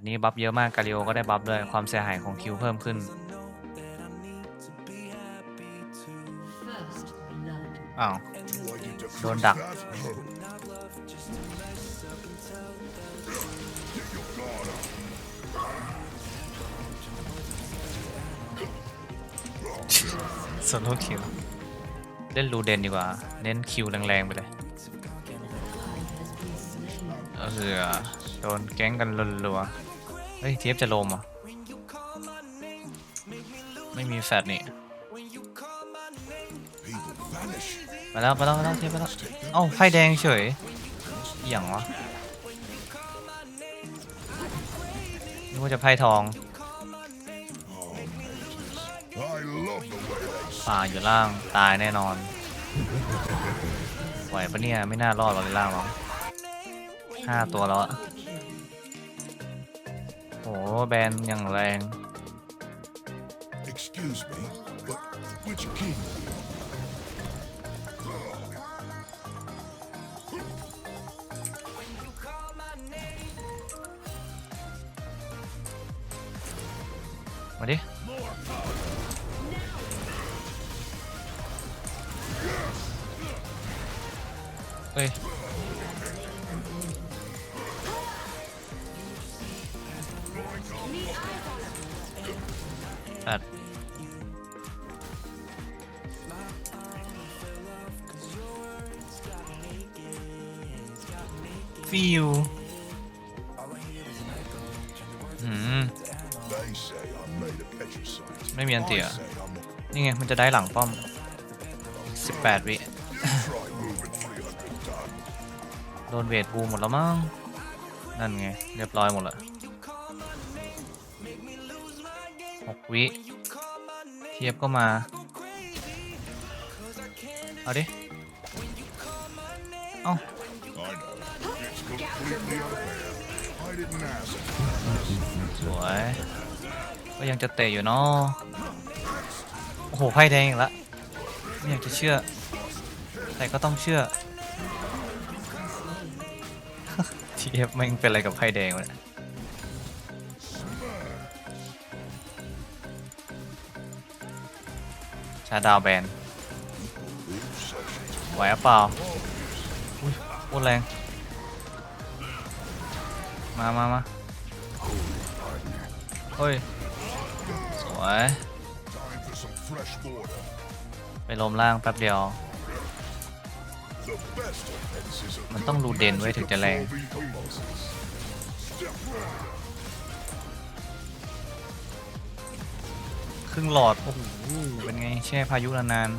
ตช์นี้บัฟเยอะมากกาลิโอก็ได้บัฟด้วยความเสียหายของคิวเพิ่มขึ้น First blood. อ้าว Do I get to Don't fix duck. that? Get your guard up. ส่วนลูกคิวเล่นรูเดนดีกว่า เน้นคิวแรงๆไปเลยเออโดนแก๊งกันรัวๆ เฮ้ยเทียบจะลมอะ ไม่มีแฟดนี่ People vanish. ไปแล้วไปแล้วไปแล้วเทียบไปแล้วเอ้าไฟแดงเฉยอย่างวะนึกว่าจะไพ่ทองป่าอยู่ล่างตายแน่นอน ไหวปะเนี่ย ไม่น่ารอดหรอกในล่างหรอกห้าตัวแล้วอะ โอ้แบนอย่างแรง Excuse me, but which king? มาดิเฮ้ย say I'm made of petricite. ไม่มีอันเตีย I say I'm a นี่ไง มันจะได้หลังป้อม 18 วิ try moving 300 ton. โดนเวทบูมหมดแล้วมั้ง นั่นไง เรียบร้อยหมดละ หกวิเทียบก็มา เอาดิ เอ้าสวย ก็ยังจะเตะอยู่เนาะโอ้โหไพ่แดงอีกแล้วไม่อยากจะเชื่อ แต่ก็ต้องเชื่อทีเอฟแม่งเป็นอะไรกับไพ่แดงวะเนี่ย ชาดาวแบนไหวเปล่าอุ้ยโคตรแรง มามามาเฮ้ย สวย ไปลมล่างแป๊บเดียว มันต้องรูเด่นไว้ถึงจะแรง ครึ่งหลอด โอ้โห เป็นไงแช่พายุนาน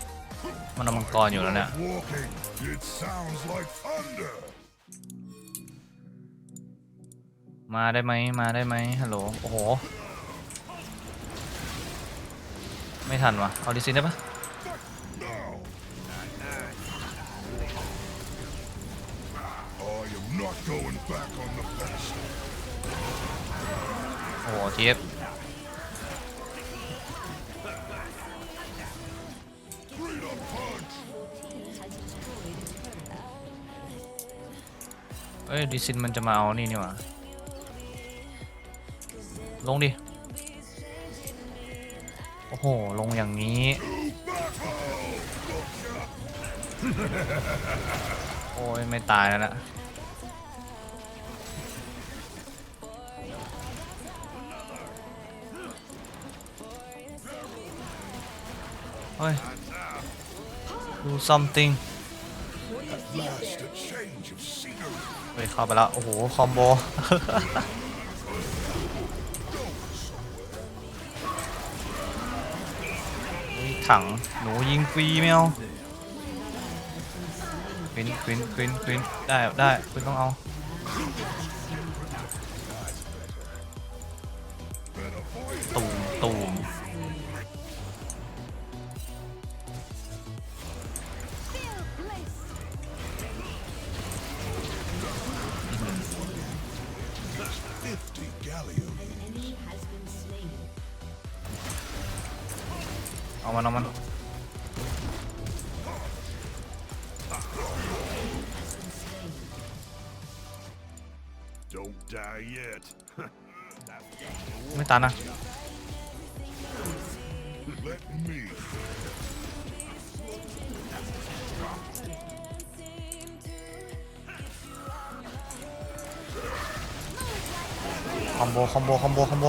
ๆ มันเอามังกรอยู่แล้วเนี่ย Walking, it sounds like thunder. มาได้ไหมมาได้ไหมฮัลโหล โอ้โห ไม่ทันวะเอาดิซินได้ปะ No. I am not going back on the past. โอ้โหเทีย เอ้ยดิซินมันจะมาเอานี่นี่หว่าลงดิ โอ้โห ลงอย่างนี้ โอ้ย ไม่ตายแล้วนะเฮ้ย do something เฮ้ยเข้าไปแล้ว โอ้โห คอมโบ ถัง หนูยิงฟรีไม่เอาควินควินควินควินได้ ได้ควินต้องเอา die yet. ไม่ตันนะ Let me. คอมโบคอมโบคอมโบคอมโบ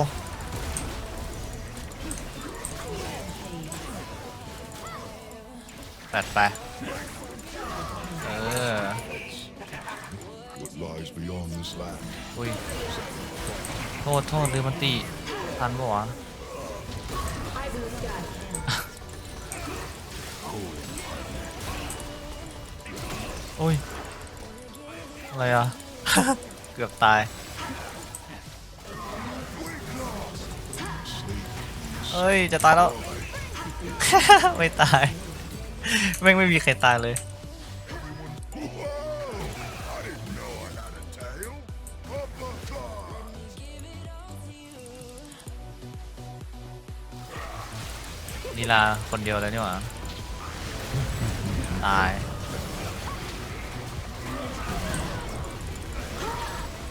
แปดไป เออ อุ้ย โทษ โทษลืมมันตีทันปะวะโอ้ย อะไรอะ เกือบตายเอ้ย จะตายแล้ว ไม่ตาย แม่งไม่มีใครตายเลย นีลาคนเดียวแล้วนี่หว่า ตาย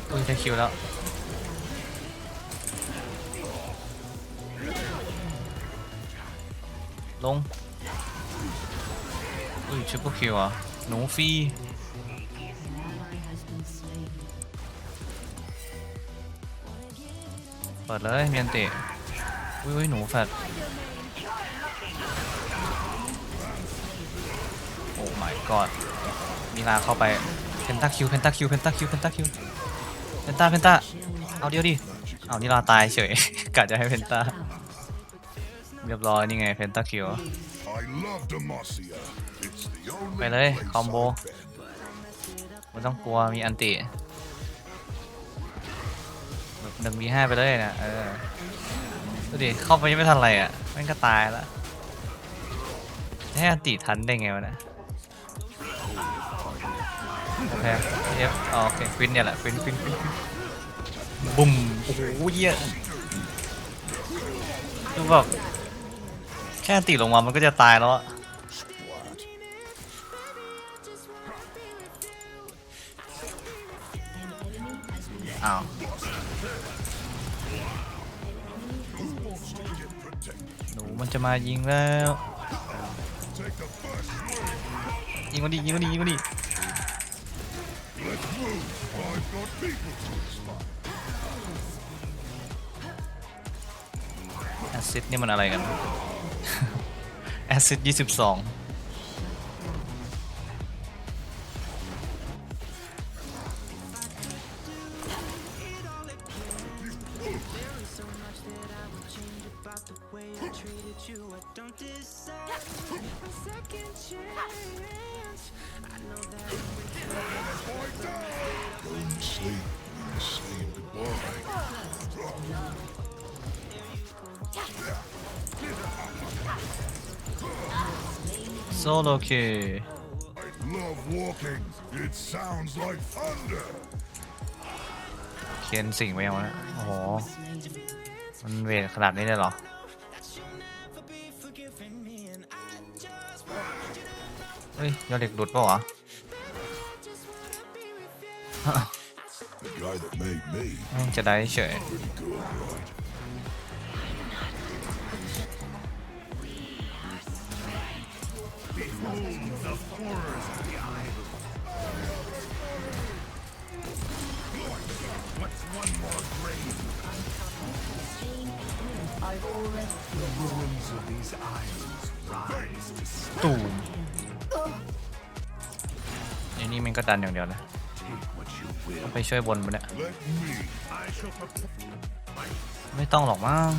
อุ้ยได้คิวแล้ว ลง อุ้ยชิปเปอร์คิวอะ หนูฟรีเปิดเลยเมียนติอุ้ยอุ้ยหนูแฟด my god มีลาเข้าไปเพนตาคิวเพนตาคิวเพนตาคิวเพนตาคิวเพนตาเพนตาเอาเดียวดิเอานี่ลาตายเฉย กะจะให้เพนตาเรียบร้อยนี่ไงเพนตาคิว I love Demacia. It's the only ไปเลย place คอมโบ I've been. ไม่ต้องกลัวมีอันติหนึ่งมีห้าไปเลยนะเออดูดิเข้าไปยังไม่ทันไรอะแม่งก็ตายแล้วให้อันติทันได้ไงวะเนะ โอเคเอฟอ๋อโอเคควินเนี่ยแหละควินควินควินบุ้มโอ้โหเยี่ยคือแบบแค่อันติลงมามันก็จะตายแล้วอะ Splat. An enemy has been อ้าวหนูมันจะมายิงแล้ว Take the first swing. ยิงมันดิยิงมันดิยิงมันดิ แอซิดนี่มันอะไรกัน แอซิดยี่สิบสอง โซโลเค I love walking. It sounds like thunder. เคียนสิ่งไปยังวะเนี่ยโอ้โห slain. มันเวทขนาดนี้เลยเหรอ เฮ้ยยอดเด็กหลุดเปล่าวะ The guy that made me, แม่งจะได้เฉย pretty good, right? Behold the horrors of the idol. Lord, what's one more grave? The ruins of these isles rise to ตูมไอ้นี่มันก็ดันอย่างเดียวเลย take what you will. ไปช่วยบนปะเนี่ย Let me. I shall perform ไม่ต้องหรอกมั้ง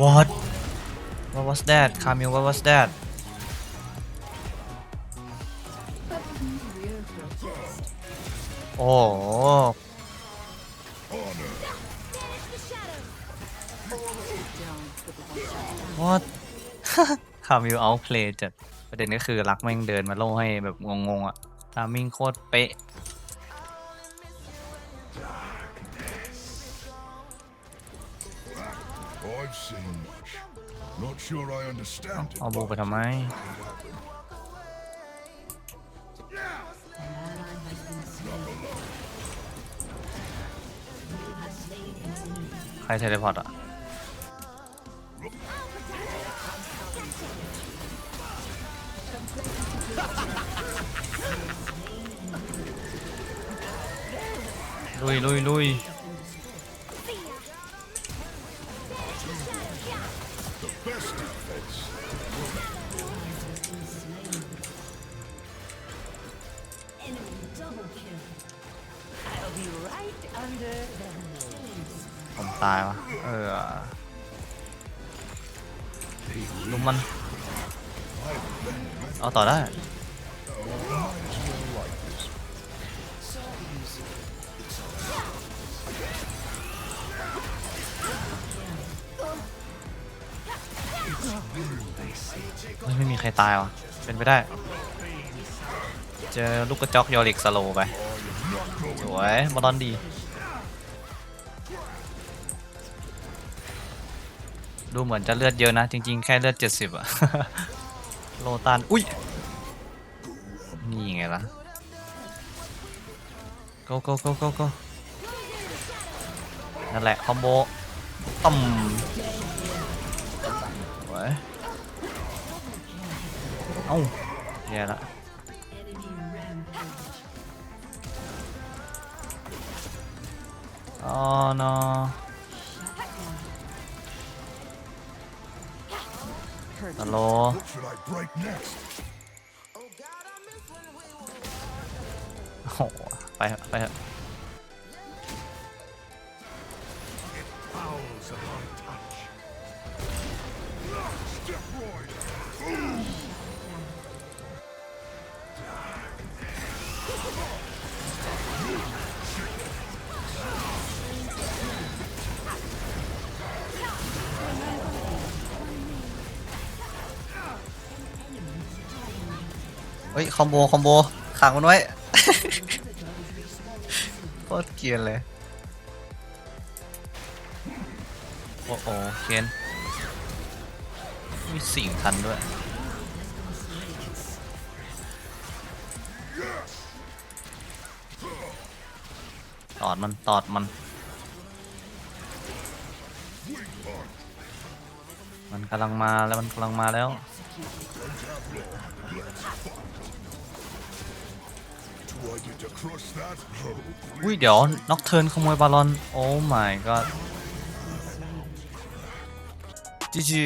What What was that Camille What was that โอ้โห Honor. What คามิวเอาเพลย์จัดประเด็นก็คือรักแม่งเดินมาโล่ให้แบบงงๆอะทามิ่งโคตรเป๊ะ I've seen. Not sure I understand it. เอาบูไปทำไม An ally has been slain. You have slain an รเทเลพอร์ตอ่ะ ลุยลุยลุย best defense. Enemy double kill. I'll be right under the nose. ผมตายวะเออลุมมัน เอาต่อได้ ฮ้ยไม่มีใครตายวะเป็นไปได้ เจอลูกกระจอกยอริกสโลไปสวยบอลลอนดีดูเหมือนจะเลือดเยอะนะ จริง ๆ แค่เลือด 70อะโลตัน อุ้ย นี่ไงล่ะ go go go go go นั่นแหละ คอมโบต่ำส เอ้าแย่ละ Enemy rampage. อ๋อ no Shut down. ฮัลโหล What should I break next? โอ้โหไปเถอะไปเถอะ ฮ้ยคอมโบคอมโบขังมันไว้ โคตรเกรียนเลย โอ้โหเคนมีสิ่งทันด้วย ตอดมันตอดมัน มันกำลังมาแล้วมันกำลังมาแล้ว อุ้ยเดี๋ยวน็อกเทิร์นขโมยบาลอน โอ้ my god จีจี